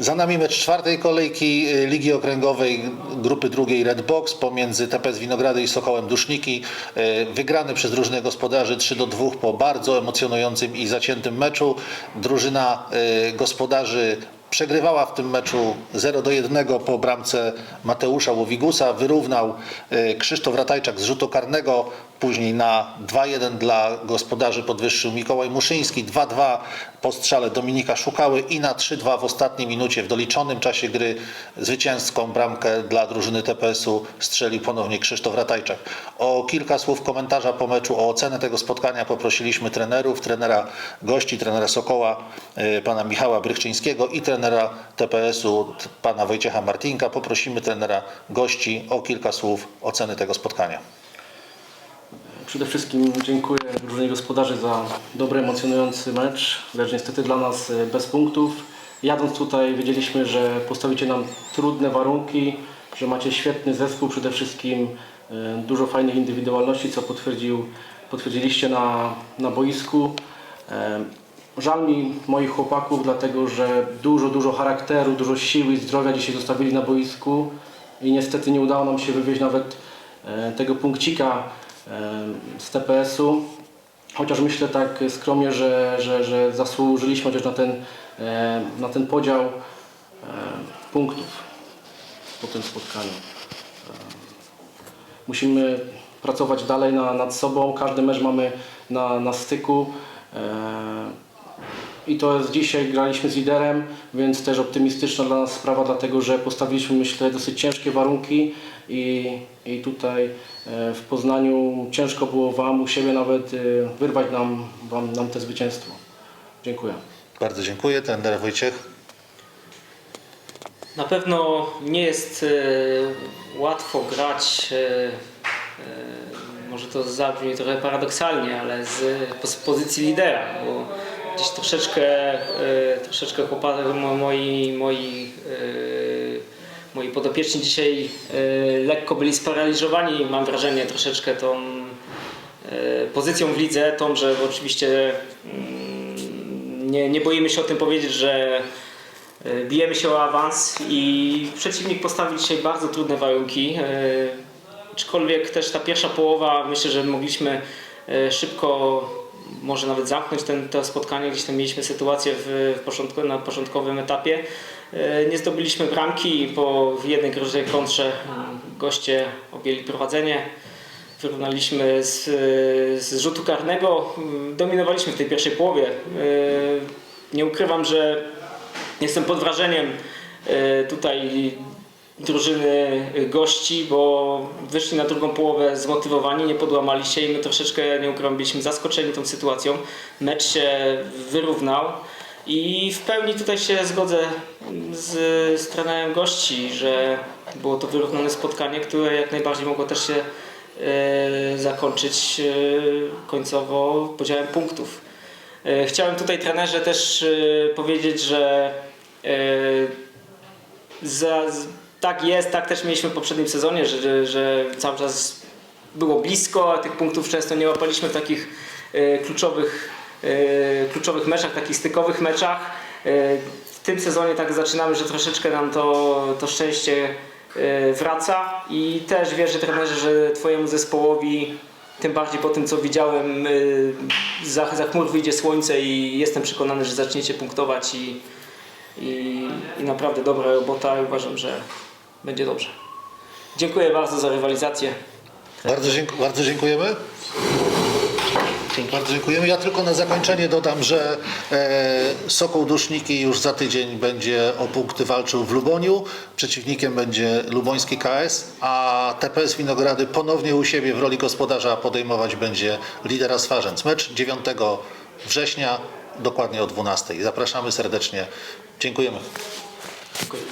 Za nami mecz czwartej kolejki y, Ligi Okręgowej grupy drugiej Red Box pomiędzy TPS Winogrady i Sokołem Duszniki. Y, Wygrany przez drużynę gospodarzy 3 do 2 po bardzo emocjonującym i zaciętym meczu. Drużyna y, gospodarzy Przegrywała w tym meczu 0 do 1 po bramce Mateusza Łowigusa. Wyrównał Krzysztof Ratajczak z rzutu karnego. Później na 2-1 dla gospodarzy podwyższył Mikołaj Muszyński. 2-2 po strzale Dominika Szukały i na 3-2 w ostatniej minucie w doliczonym czasie gry zwycięską bramkę dla drużyny TPS-u strzelił ponownie Krzysztof Ratajczak. O kilka słów komentarza po meczu, o ocenę tego spotkania poprosiliśmy trenerów, trenera gości, trenera Sokoła, y, pana Michała Brychczyńskiego i trenera TPS-u, pana Wojciecha Martinka. Poprosimy trenera gości o kilka słów oceny tego spotkania. Przede wszystkim dziękuję drużynie gospodarzy za dobry, emocjonujący mecz, lecz niestety dla nas e, bez punktów. Jadąc tutaj wiedzieliśmy, że postawicie nam trudne warunki, że macie świetny zespół, przede wszystkim e, dużo fajnych indywidualności, co potwierdził, potwierdziliście na, na boisku. E, Żal mi moich chłopaków, dlatego że dużo, dużo charakteru, dużo siły i zdrowia dzisiaj zostawili na boisku i niestety nie udało nam się wywieźć nawet tego punkcika z TPS-u. Chociaż myślę tak skromnie, że, że, że zasłużyliśmy chociaż na ten, na ten podział punktów po tym spotkaniu. Musimy pracować dalej na, nad sobą. Każdy mecz mamy na, na styku. I to jest dzisiaj graliśmy z liderem, więc też optymistyczna dla nas sprawa, dlatego że postawiliśmy myślę dosyć ciężkie warunki i, i tutaj e, w Poznaniu ciężko było Wam u siebie nawet e, wyrwać nam, wam, nam te zwycięstwo. Dziękuję. Bardzo dziękuję. Trener Wojciech. Na pewno nie jest e, łatwo grać, może to zabrzmi trochę paradoksalnie, ale z, z pozycji lidera, bo gdzieś troszeczkę, e, troszeczkę chłopacy, mo- moi, moi, e, moi podopieczni dzisiaj e, lekko byli sparaliżowani, mam wrażenie, troszeczkę tą pozycją w lidze, tą, że oczywiście mm, nie, nie boimy się o tym powiedzieć, że Bijemy się o awans i przeciwnik postawił dzisiaj bardzo trudne warunki. Aczkolwiek też ta pierwsza połowa, myślę, że mogliśmy szybko, może nawet zamknąć ten, to spotkanie. Gdzieś tam mieliśmy sytuację w, w początku, na początkowym etapie. E, Nie zdobyliśmy bramki po w jednej groźnej kontrze goście objęli prowadzenie. Wyrównaliśmy z, z rzutu karnego. Dominowaliśmy w tej pierwszej połowie. E, Nie ukrywam, że Jestem pod wrażeniem e, tutaj drużyny gości, bo wyszli na drugą połowę zmotywowani, nie podłamali się i my troszeczkę, nie ukrywam, byliśmy zaskoczeni tą sytuacją. Mecz się wyrównał i w pełni tutaj się zgodzę z, z trenerem gości, że było to wyrównane spotkanie, które jak najbardziej mogło też się e, zakończyć e, końcowo podziałem punktów. E, Chciałem tutaj trenerze też e, powiedzieć, że e, za, tak jest, tak też mieliśmy w poprzednim sezonie, że, że, że cały czas było blisko, a tych punktów często nie łapaliśmy w takich e, kluczowych, e, kluczowych meczach, takich stykowych meczach. E, w tym sezonie tak zaczynamy, że troszeczkę nam to, to szczęście e, wraca i też wierzę trenerze, że Twojemu zespołowi tym bardziej po tym, co widziałem, y, za, za chmur wyjdzie słońce i jestem przekonany, że zaczniecie punktować i, i, i naprawdę dobra robota i uważam, że będzie dobrze. Dziękuję bardzo za rywalizację. Bardzo, dzięk- bardzo dziękujemy. Bardzo dziękujemy. Ja tylko na zakończenie dodam, że e, Sokół Duszniki już za tydzień będzie o punkty walczył w Luboniu. Przeciwnikiem będzie luboński KS, a TPS Winogrady ponownie u siebie w roli gospodarza podejmować będzie lidera Swarzędz. Mecz 9 września, dokładnie o 12. Zapraszamy serdecznie. Dziękujemy. Good.